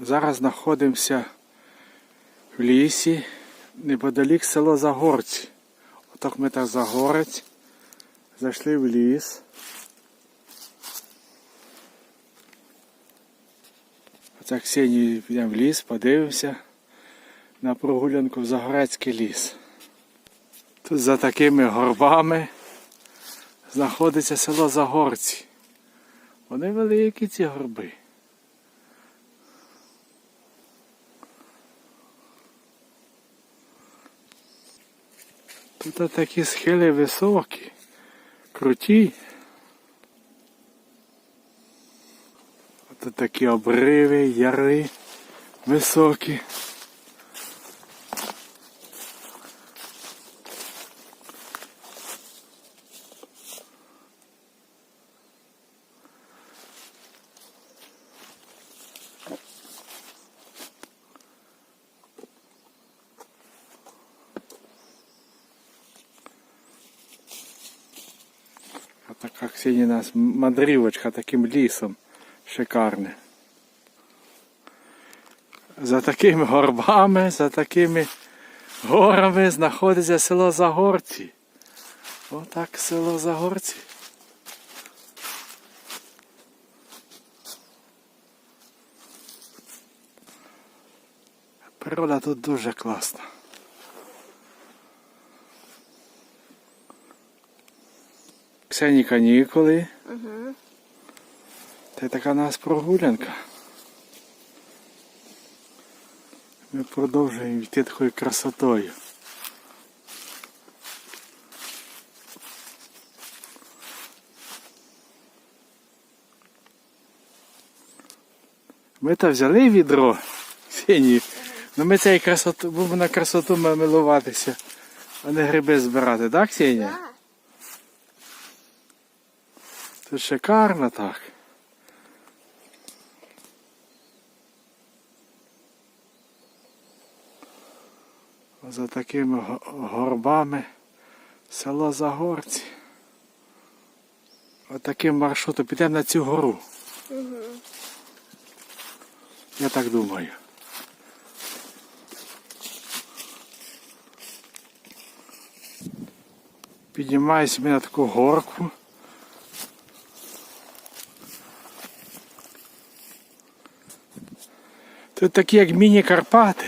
Зараз знаходимося в лісі, неподалік село Загорці. Отак ми так Загорець. Зайшли в ліс. Оце Ксенію підемо в ліс, подивимося на прогулянку в Загорецький ліс. Тут за такими горбами знаходиться село Загорці. Вони великі ці горби. Тут такі схили високі, круті. Тут такі обриви, яри високі. Така нас мандрівочка таким лісом шикарне. За такими горбами, за такими горами знаходиться село Загорці. Отак село Загорці. Природа тут дуже класна. Ксені канікули. Угу. Та й така у нас прогулянка. Ми продовжуємо йти такою красотою. Ми то взяли відро сині. Ну ми цією красоту, будемо на красоту милуватися, а не гриби збирати, так, Ксенія? Тут шикарно так. За такими горбами село Загорці. Отаким маршрутом підемо на цю гору. Угу. Я так думаю. Піднімаюся ми на таку горку. Тут такі як міні-Карпати.